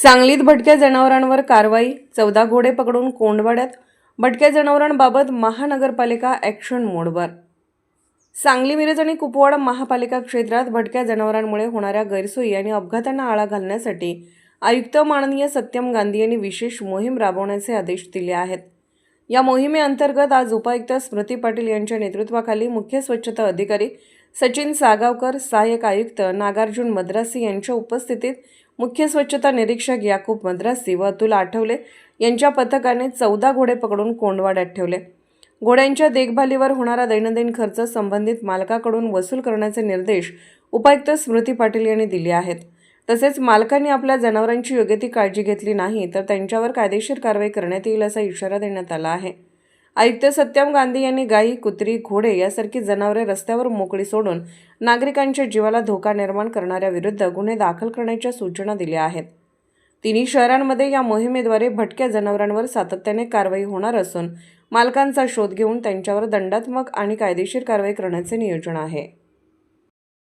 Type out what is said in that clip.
सांगलीत भटक्या जनावरांवर कारवाई चौदा घोडे पकडून कोंडवाड्यात भटक्या जनावरांबाबत महानगरपालिका ॲक्शन मोडवर. सांगली मिरज आणि कुपवाडा महापालिका क्षेत्रात भटक्या जनावरांमुळे होणाऱ्या गैरसोयी आणि अपघातांना आळा घालण्यासाठी आयुक्त माननीय सत्यम गांधी यांनी विशेष मोहीम राबवण्याचे आदेश दिले आहेत. या मोहिमेअंतर्गत आज उपायुक्त स्मृती पाटील यांच्या नेतृत्वाखाली मुख्य स्वच्छता अधिकारी सचिन सागावकर सहाय्यक आयुक्त नागार्जुन मद्रासी यांच्या उपस्थितीत मुख्य स्वच्छता निरीक्षक याकूब मद्रासी व अतुल आठवले यांच्या पथकाने चौदा घोडे पकडून कोंडवाड्यात ठेवले. घोड्यांच्या देखभालीवर होणारा दैनंदिन खर्च संबंधित मालकाकडून वसूल करण्याचे निर्देश उपायुक्त स्मृती पाटील यांनी दिले आहेत. तसेच मालकांनी आपल्या जनावरांची योग्य ती काळजी घेतली नाही तर त्यांच्यावर कायदेशीर कारवाई करण्यात येईल असा इशारा देण्यात आला आहे. आयुक्त सत्यम गांधी यांनी गायी कुत्री घोडे यासारखी जनावरे रस्त्यावर मोकळी सोडून नागरिकांच्या जीवाला धोका निर्माण करणाऱ्या विरुद्ध गुन्हे दाखल करण्याच्या सूचना दिल्या आहेत. तिन्ही शहरांमध्ये या मोहिमेद्वारे भटक्या जनावरांवर सातत्याने कारवाई होणार असून मालकांचा शोध घेऊन त्यांच्यावर दंडात्मक आणि कायदेशीर कारवाई करण्याचे नियोजन आहे.